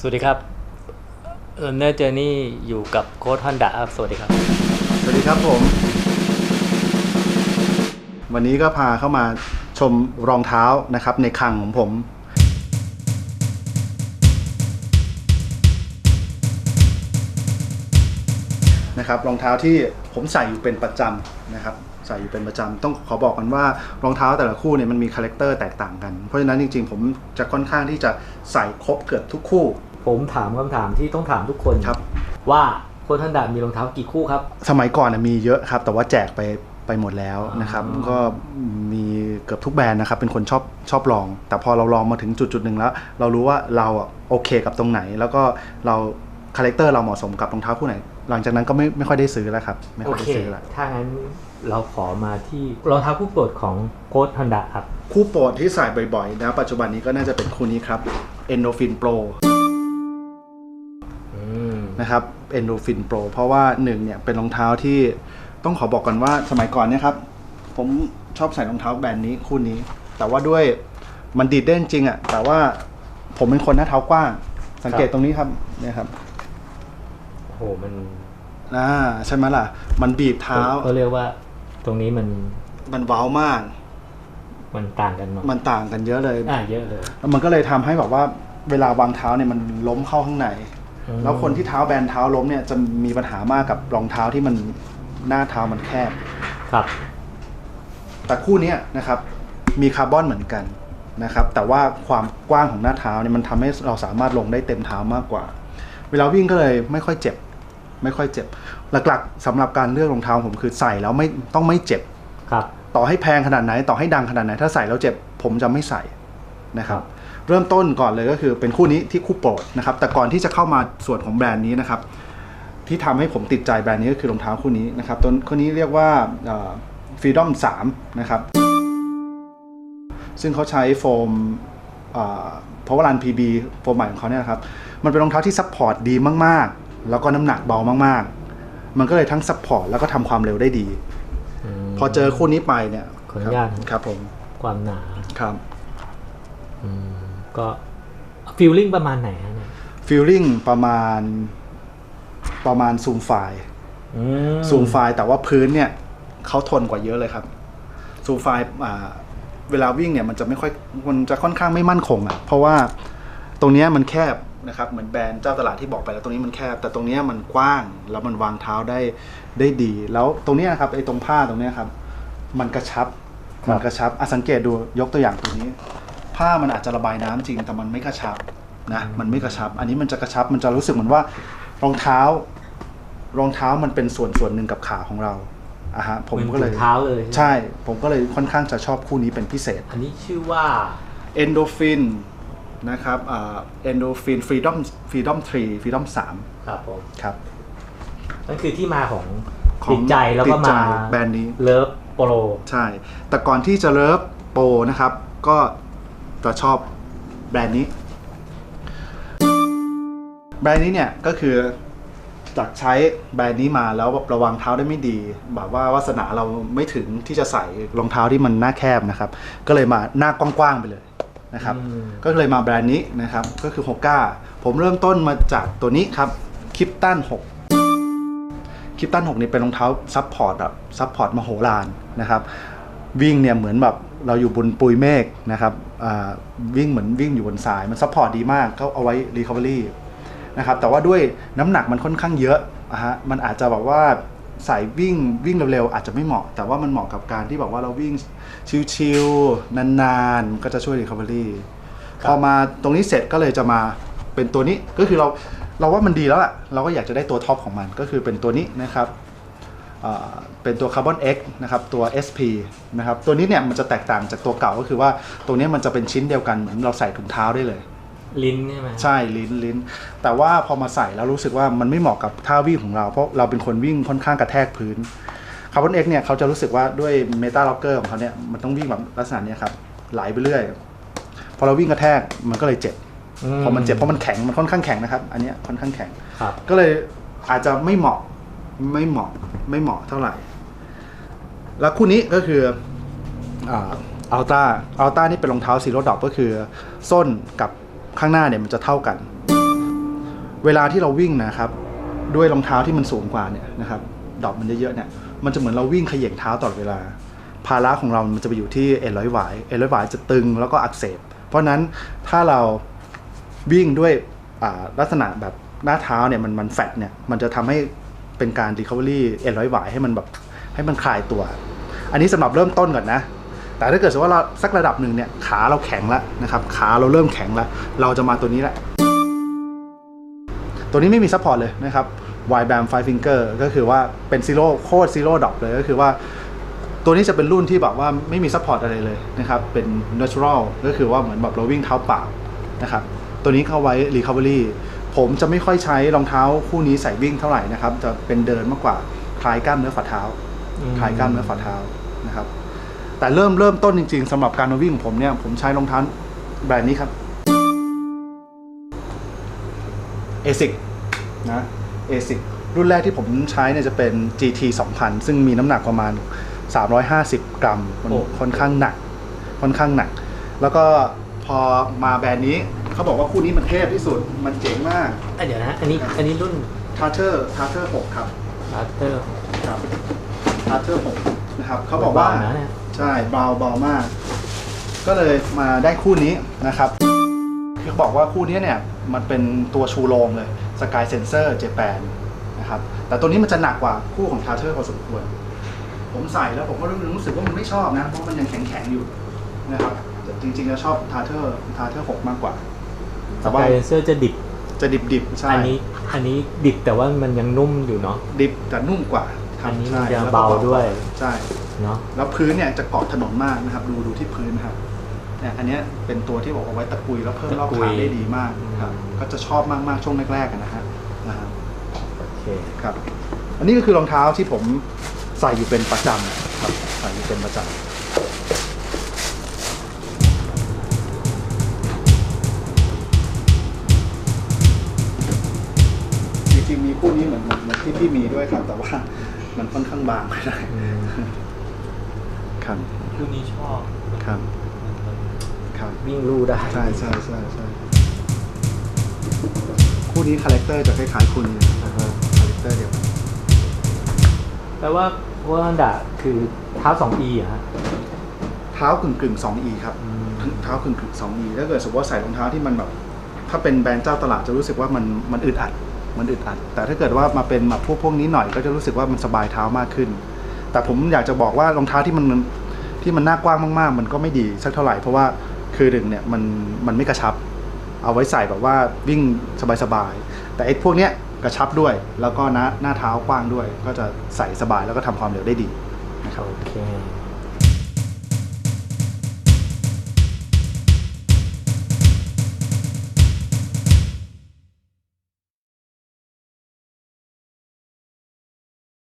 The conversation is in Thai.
สวัสดีครับเนอร์เจอร์นี่อยู่กับโค้ดฮอนดาครับสวัสดีครับ สวัสดีครับผม วันนี้ก็พาเข้ามาชมรองเท้านะครับในคลังของผม นะครับรองเท้าที่ผมใส่อยู่เป็นประจำนะครับใส่อยู่เป็นประจำต้องขอบอกกันว่ารองเท้าแต่ละคู่เนี่ยมันมีคาแรคเตอร์แตกต่างกัน เพราะฉะนั้นจริงๆ ผมจะค่อนข้างที่จะใส่ครบเกือบทุกคู่ ผมถามคำถามที่ต้องถามทุกคนครับ ว่าโค้ดฮอนดามีรองเท้ากี่คู่ครับ สมัยก่อนนะมีเยอะครับ แต่ว่าแจกไปไปหมดแล้วนะครับอ๋อก็มีเกือบทุกแบรนด์นะครับ เป็นคนชอบชอบลอง แต่พอเราลองมาถึงจุดจุดๆหนึ่งแล้ว เรารู้ว่าเราอะโอเคกับตรงไหน แล้วก็เราคาแรคเตอร์เราเหมาะสมกับรองเท้าคู่ไหน หลังจากนั้นก็ไม่ไม่ค่อยได้ซื้อแล้วครับ ไม่โอค่อยได้เคซื้อแล้วถ้างั้นเราขอมาที่รองเท้าคู่โปรดของโค้ดฮอนดาครับ คู่โปรดที่ใส่บ่อยๆนะปัจจุบันนี้ก็น่าจะเป็นคู่นี้ครับ Endorphin Pro อืม นะครับ Endorphin Pro เพราะว่าหนึ่งเนี่ยเป็นรองเท้าที่ต้องขอบอกกันว่าสมัยก่อนเนี่ยครับ ผมชอบใส่รองเท้าแบรนด์นี้คู่นี้ แต่ว่าด้วยมันดีดได้จริงๆอะแต่ว่าผมเป็นคนหน้าเท้ากว้าง สังเกตตรงนี้ครับเนี่ยครับโอ้โหมันอ่าใช่ไหมล่ะ มันบีบเท้าก็เรียกว่า ตรงนี้มันมันเว้ามาก มันต่างกันหน่อยมันต่างกันเยอะเลยอ่าเยอะเลยแล้วมันก็เลยทำให้แบบว่าเวลาวางเท้าเนี่ยมันล้มเข้าข้างในอืม แล้วคนที่เท้าแบนเท้าล้มเนี่ยจะมีปัญหามากกับรองเท้าที่มันหน้าเท้ามันแคบ ครับ แต่คู่เนี้ยนะครับ มีคาร์บอนเหมือนกันนะครับ แต่ว่าความกว้างของหน้าเท้าเนี่ยมันทำให้เราสามารถลงได้เต็มเท้ามากกว่า เวลาวิ่งก็เลยไม่ค่อยเจ็บ ไม่ค่อยเจ็บ หลักๆสำหรับการเลือกรองเท้าผมคือใส่แล้วไม่ต้องไม่เจ็บครับ ต่อให้แพงขนาดไหน ต่อให้ดังขนาดไหน ถ้าใส่แล้วเจ็บผมจะไม่ใส่นะครับครับ เริ่มต้นก่อนเลยก็คือเป็นคู่นี้ที่คู่โปรดนะครับ แต่ก่อนที่จะเข้ามาส่วนของแบรนด์นี้นะครับ ที่ทำให้ผมติดใจแบรนด์นี้ก็คือรองเท้าคู่นี้นะครับตัวคู่นี้เรียกว่าฟรีดอม3นะครับ ซึ่งเขาใช้โฟมพาวเวอร์ลันพีบีโฟมใหม่ของเขาเนี่ยนะครับ มันเป็นรองเท้าที่ซัพพอร์ตดีมากๆ แล้วก็น้ำหนักเบามากๆ มันก็เลยทั้งซัพพอร์ตแล้วก็ทำความเร็วได้ดีมพอเจอคู่นี้ไปเนี่ยขออนุญาตครับครับผม ความหนาครับ อืม ก็ฟิลลิ่งประมาณไหนฮะเนี่ยฟีลลิ่งประมาณประมาณซูมไฟล์อืมซูมไฟล์แต่ว่าพื้นเนี่ยเขาทนกว่าเยอะเลยครับซูมไฟล์อ่าเวลาวิ่งเนี่ยมันจะไม่ค่อยมันจะค่อนข้างไม่มั่นคงอะ่ะเพราะว่าตรงเนี้ยมันแคบนะครับเหมือนแบรนด์เจ้าตลาดที่บอกไปแล้วตรงนี้มันแคบ แต่ตรงเนี้ยมันกว้างแล้วมันวางเท้าได้ได้ดี แล้วตรงเนี้ยครับไอ้ตรงผ้าตรงเนี้ยครับ มันกระชับมันกระชับอะสังเกตดูยกตัวอย่างตัวนี้ ผ้ามันอาจจะระบายน้ำจริง แต่มันไม่กระชับนะมันไม่กระชับ อันนี้มันจะกระชับมันจะรู้สึกเหมือนว่ารองเท้า รองเท้ามันเป็นส่วนส่วนหนึ่งกับขาของเราอะฮะผมก็เลยหอนถุงเท้าเลย ใช่ ผมก็เลยค่อนข้างจะชอบคู่นี้เป็นพิเศษ อันนี้ชื่อว่า Endorphin นะครับอ่า Endorphin Freedom Freedom 3 Freedom ครับผม3ครับนั่นคือที่มาของของติดใจแล้วก็ติดใจมาแบรนด์นี้เลิฟโปโลใช่ แต่ก่อนที่จะเลิฟโปรนะครับ ก็ จะชอบแบรนด์นี้ แบรนด์นี้เนี่ยก็คือจากใช้แบรนด์นี้มาแล้วระวังเท้าได้ไม่ดี แบบว่าวาสนาเราไม่ถึงที่จะใส่รองเท้าที่มันหน้าแคบนะครับ ก็เลยมาหน้ากว้างๆไปเลยนะครับอืมก็เลยมาแบรนด์นี้นะครับ ก็คือ6ก้าผมเริ่มต้นมาจากตัวนี้ครับคิปตัน6คิปตัน6นี่เป็นรองเท้าซับพอร์ตแบบซับพอร์ตมโหฬารนะครับ วิ่งเนี่ยเหมือนแบบ เราอยู่บนปุยเมฆนะครับวิ่งเหมือนวิ่งอยู่บนทรายมันซัพพอร์ตดีมากเขาเอาไว้รีคอเวอรี่นะครับแต่ว่าด้วยน้ำหนักมันค่อนข้างเยอะอะฮะมันอาจจะแบบว่าใส่วิ่งวิ่งเร็วๆอาจจะไม่เหมาะ แต่ว่ามันเหมาะกับการที่แบบว่าเราวิ่งชิลๆนานๆก็จะช่วยรีคอเวอรี่พอมาตรงนี้เสร็จก็เลยจะมาเป็นตัวนี้ก็คือเราเราว่ามันดีแล้วอะเราก็อยากจะได้ตัวท็อปของมันก็คือเป็นตัวนี้นะครับ เป็นตัว Carbon X นะครับ ตัว SP นะครับ ตัวนี้เนี่ยมันจะแตกต่างจากตัวเก่าก็คือว่าตัวนี้มันจะเป็นชิ้นเดียวกันเหมือนเราใส่ถุงเท้าได้เลย ลิ้นใช่ไหมใช่ลิ้นลิ้น แต่ว่าพอมาใส่แล้วรู้สึกว่ามันไม่เหมาะกับท่าวิ่งของเรา เพราะเราเป็นคนวิ่งค่อนข้างกระแทกพื้น Carbon X เนี่ยเขาจะรู้สึกว่าด้วย Meta Locker ของเขาเนี่ยมันต้องวิ่งแบบลักษณะเนี้ยครับไหลไปเรื่อยพอเราวิ่งกระแทกมันก็เลยเจ็บพอมันเจ็บเพราะมันแข็งมันค่อนข้างแข็งนะครับ อันเนี้ยค่อนข้างแข็งครับก็เลยอาจจะไม่เหมาะ ไม่เหมาะไม่เหมาะเท่าไหร่ แล้วคู่นี้ก็คืออัลต้าอัลต้านี่เป็นรองเท้าซีโร่ดอปก็คือส้นกับข้างหน้าเนี่ยมันจะเท่ากัน เวลาที่เราวิ่งนะครับ ด้วยรองเท้าที่มันสูงกว่าเนี่ยนะครับดอปมันเยอะๆเนี่ยมันจะเหมือนเราวิ่งเขย่งเท้าตลอดเวลา ภาระของเรามันจะไปอยู่ที่เอ็นร้อยหวายเอ็นร้อยหวายจะตึงแล้วก็อักเสบ เพราะนั้นถ้าเราวิ่งด้วยลักษณะแบบหน้าเท้าเนี่ยมันมันแฟตเนี่ยมันจะทำให้ เป็นการ recovery เอ็นร้อยหวายให้มันแบบให้มันคลายตัว อันนี้สำหรับเริ่มต้นก่อนนะ แต่ถ้าเกิดสมมติว่าเราสักระดับหนึ่งเนี่ยขาเราแข็งแล้วนะครับ ขาเราเริ่มแข็งแล้ว เราจะมาตัวนี้แหละ ตัวนี้ไม่มีซัพพอร์ตเลยนะครับ Y Bam Five Finger ก็คือว่าเป็นซีโร่โคตรซีโร่ดอกเลยก็คือว่า ตัวนี้จะเป็นรุ่นที่แบบว่าไม่มีซัพพอร์ตอะไรเลยนะครับ เป็น natural ก็คือว่าเหมือนแบบเราวิ่งเท้าเปล่านะครับ ตัวนี้เข้าไว้ recovery ผมจะไม่ค่อยใช้รองเท้าคู่นี้ใส่วิ่งเท่าไหร่นะครับ จะเป็นเดินมากกว่าคลายกล้ามเนื้อฝ่าเท้าอืมคลายกล้ามเนื้อฝ่าเท้านะครับ แต่เริ่มเริ่มต้นจริง ๆสำหรับการมาวิ่งของผมเนี่ย ผมใช้รองเท้าแบรนด์นี้ครับ ASIC นะ ASIC รุ่นแรกที่ผมใช้เนี่ยจะเป็น GT 2000 ซึ่งมีน้ำหนักประมาณ 350 กรัมมันโอ้ค่อนข้างหนัก ค่อนข้างหนัก แล้วก็พอมาแบรนด์นี้ เขาบอกว่าคู่นี้มันเทพที่สุด มันเจ๋งมากอะเดี๋ยวนะอันนี้อันนี้รุ่น t a r t e r t a r t e r 6ครับอาร์เตอร์ครับ t a r t e r 6นะครับเขาบอกว่าเบานะเนี่ยใช่เบาเบามาก ก็เลยมาได้คู่นี้นะครับคือบอกว่าคู่นี้เนี่ยมันเป็นตัวชูโรงเลย Sky Sensor Japan นะครับแต่ตัวนี้มันจะหนักกว่าคู่ของ t a r t e r พอสมควร ผมใส่แล้วผมก็รู้สึกว่ามันไม่ชอบนะ เพราะมันยังแข็งๆอยู่นะครับแต่จริงๆแล้วชอบ t a r t e r t a r t e r 6มากกว่า สแต่ว่ากายเซอร์จะดิบจะดิบๆใช่อันนี้อันนี้ดิบแต่ว่ามันยังนุ่มอยู่เนาะดิบแต่นุ่มกว่าครัอันนี้ใช่มันจะแล้วก็เบาด้วยใช่เนาะแล้วพื้นเนี่ยจะเกาะถนนมากนะครับ ดูดูที่พื้นนะครับเนี่ยอันเนี้ยเป็นตัวที่บอกเอาไว้ตะกุยแล้วเพิ่มรอบตะกุขายได้ดีมากครับอืมก็จะชอบมากๆช่วงแรกๆอะนะฮะนะครับโอเคครับ อันนี้ก็คือรองเท้าที่ผมใส่อยู่เป็นประจำครับใส่อยู่เป็นประจำ คู่นี้เหมือนเหมือนที่พี่มีด้วยครับ แต่ว่ามันค่อนข้างบางไปหน่อยอืมครับคู่นี้ชอบครับครับวิ่งลู่ได้ใช่ใช่ใช่ใช่คู่นี้คาแรคเตอร์จะคล้ายๆคู่นี้อ่าฮะคาแรคเตอร์เดียวกันแปลว่าว่าฮันดะคือเท้าสองอีอะฮะเท้ากึ่งกึ่งสอง 2E ครับอืมเท้ากึ่งกึ่งสอง 2E ถ้าเกิดสมมติว่าใส่รองเท้าที่มันแบบ ถ้าเป็นแบรนด์เจ้าตลาดจะรู้สึกว่ามันมันอึดอัด มันอึดอัด แต่ถ้าเกิดว่ามาเป็นแบบพวกพวกนี้หน่อยก็จะรู้สึกว่ามันสบายเท้ามากขึ้น แต่ผมอยากจะบอกว่ารองเท้าที่มันที่มันหน้ากว้างมากๆ มันก็ไม่ดีสักเท่าไหร่เพราะว่าคือหนึ่งเนี่ยมันมันไม่กระชับ เอาไว้ใส่แบบว่าวิ่งสบายๆแต่ไอ้พวกเนี้ยกระชับด้วย แล้วก็หน้าหน้าเท้ากว้างด้วย ก็จะใส่สบายแล้วก็ทำความเร็วได้ดีนะครับโอเค